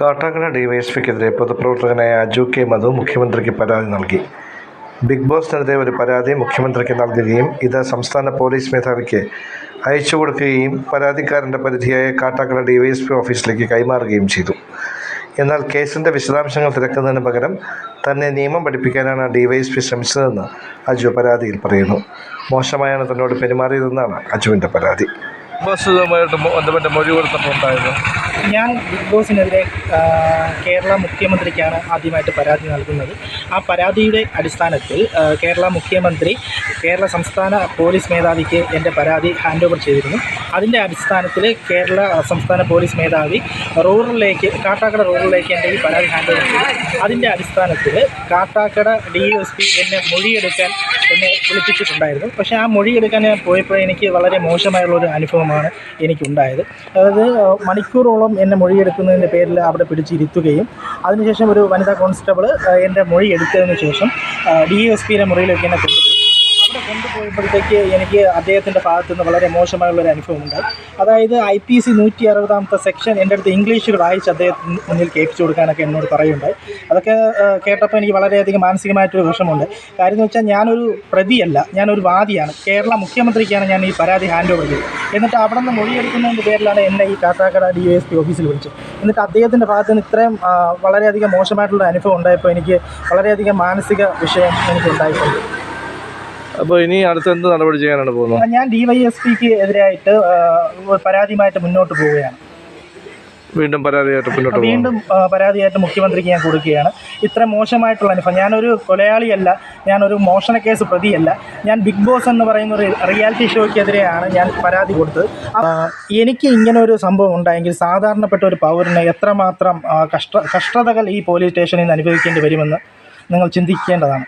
കാട്ടാക്കട ഡിവൈഎസ്പിക്കെതിരെ പൊതുപ്രവർത്തകനായ അജു കെ മധു മുഖ്യമന്ത്രിക്ക് പരാതി നൽകി. ബിഗ് ബോസിനെതിരെ ഒരു പരാതി മുഖ്യമന്ത്രിക്ക് നൽകുകയും ഇത് സംസ്ഥാന പോലീസ് മേധാവിക്ക് അയച്ചു കൊടുക്കുകയും പരാതിക്കാരന്റെ പരിധിയായ കാട്ടാക്കട ഡിവൈഎസ്പി ഓഫീസിലേക്ക് കൈമാറുകയും ചെയ്തു. എന്നാൽ കേസിന്റെ വിശദാംശങ്ങൾ തിരക്കുന്നതിന് പകരം തന്നെ നിയമം പഠിപ്പിക്കാനാണ് ഡിവൈഎസ്പി ശ്രമിച്ചതെന്ന് അജു പരാതിയിൽ പറയുന്നു. മോശമായാണ് തന്നോട് പെരുമാറിയതെന്നാണ് അജുവിന്റെ പരാതി. ബസ്സുമായിട്ട് ബന്ധപ്പെട്ട മൊഴി കൊടുത്തപ്പോൾ ഞാൻ ബിഗ് ബോസിനെതിരെ കേരള മുഖ്യമന്ത്രിക്കാണ് ആദ്യമായിട്ട് പരാതി നൽകുന്നത്. ആ പരാതിയുടെ അടിസ്ഥാനത്തിൽ കേരള മുഖ്യമന്ത്രി കേരള സംസ്ഥാന പോലീസ് മേധാവിക്ക് എന്റെ പരാതി ഹാൻഡ് ഓവർ ചെയ്തിരുന്നു. അതിന്റെ അടിസ്ഥാനത്തിൽ കേരള സംസ്ഥാന പോലീസ് മേധാവി റൂറലിലേക്ക് കാട്ടാക്കട റൂറലിലേക്ക് എന്റെ ഈ പരാതി ഹാൻഡ് ഓവർ ചെയ്തു. അതിന്റെ അടിസ്ഥാനത്തിൽ കാട്ടാക്കട ഡി എസ് പി എന്നെ മൊഴിയെടുക്കാൻ എന്നെ വിളിപ്പിച്ചിട്ടുണ്ടായിരുന്നു. പക്ഷേ ആ മൊഴിയെടുക്കാൻ ഞാൻ പോയപ്പോൾ എനിക്ക് വളരെ മോശമായുള്ളൊരു അനുഭവമാണ് എനിക്കുണ്ടായത്. അതായത് മണിക്കൂറോളം എന്നെ മൊഴിയെടുക്കുന്നതിന്റെ പേരിൽ അവിടെ പിടിച്ചിരുത്തുകയും അതിനുശേഷം ഒരു വനിതാ കോൺസ്റ്റബിൾ എന്റെ മൊഴി എടുത്തതിന് ശേഷം ഡി എസ് പിയുടെ മുറിയിലേക്ക് എന്നെ കൊണ്ടുപോയി. അവിടെ കൊണ്ടുപോയപ്പോഴത്തേക്ക് എനിക്ക് അദ്ദേഹത്തിന്റെ ഭാഗത്തു നിന്ന് വളരെ മോശമായുള്ളൊരു അനുഭവം ഉണ്ട് അതായത് ഐ പി സി നൂറ്റി അറുപതാമത്തെ സെക്ഷൻ എന്റെ അടുത്ത് ഇംഗ്ലീഷിൽ വായിച്ച് അദ്ദേഹത്തിന് മുന്നിൽ കേൾപ്പിച്ചു കൊടുക്കാനൊക്കെ എന്നോട് പറയുന്നുണ്ട്. അതൊക്കെ കേട്ടപ്പോൾ എനിക്ക് വളരെയധികം മാനസികമായിട്ടൊരു വിഷമമുണ്ട്. കാര്യം എന്ന് വെച്ചാൽ ഞാനൊരു പ്രതിയല്ല ഞാനൊരു വാദിയാണ്. കേരള മുഖ്യമന്ത്രിക്കാണ് ഞാൻ ഈ പരാതി ഹാൻഡ് ഓവർ ചെയ്തത്. എന്നിട്ട് അവിടെ നിന്ന് മൊഴിയെടുക്കുന്നതിന്റെ പേരിലാണ് എന്നെ ഈ കാട്ടാക്കട ഡി എസ് പി ഓഫീസിൽ വിളിച്ചത്. എന്നിട്ട് അദ്ദേഹത്തിന്റെ ഭാഗത്ത് നിന്ന് ഇത്രയും വളരെയധികം മോശമായിട്ടുള്ള അനുഭവം ഉണ്ടായപ്പോൾ എനിക്ക് വളരെയധികം മാനസിക വിഷയം എനിക്ക് ഉണ്ടായിട്ടുണ്ട് അപ്പോൾ ഇനി അടുത്ത എന്ത് നടപടി ചെയ്യാനാണ് പോകുന്നത്? ഞാൻ ഡി വൈ എസ് പിക്ക് എതിരായിട്ട് പരാതിയുമായിട്ട് മുന്നോട്ട് പോവുകയാണ്. വീണ്ടും പരാതിയായിട്ട് മുന്നോട്ട് വീണ്ടും പരാതിയായിട്ട് മുഖ്യമന്ത്രിക്ക് ഞാൻ കൊടുക്കുകയാണ്. ഇത്ര മോശമായിട്ടുള്ള അനുഭവം. ഞാനൊരു കൊലയാളിയല്ല ഞാനൊരു മോഷണ കേസ് പ്രതിയല്ല. ഞാൻ ബിഗ് ബോസ് എന്ന് പറയുന്ന ഒരു റിയാലിറ്റി ഷോയ്ക്കെതിരെയാണ് ഞാൻ പരാതി കൊടുത്തത്. എനിക്ക് ഇങ്ങനെ ഒരു സംഭവം ഉണ്ടായെങ്കിൽ സാധാരണപ്പെട്ട ഒരു പൗരന് എത്രമാത്രം കഷ്ട കഷ്ടതകൾ ഈ പോലീസ് സ്റ്റേഷനിൽ നിന്ന് അനുഭവിക്കേണ്ടി വരുമെന്ന് നിങ്ങൾ ചിന്തിക്കേണ്ടതാണ്.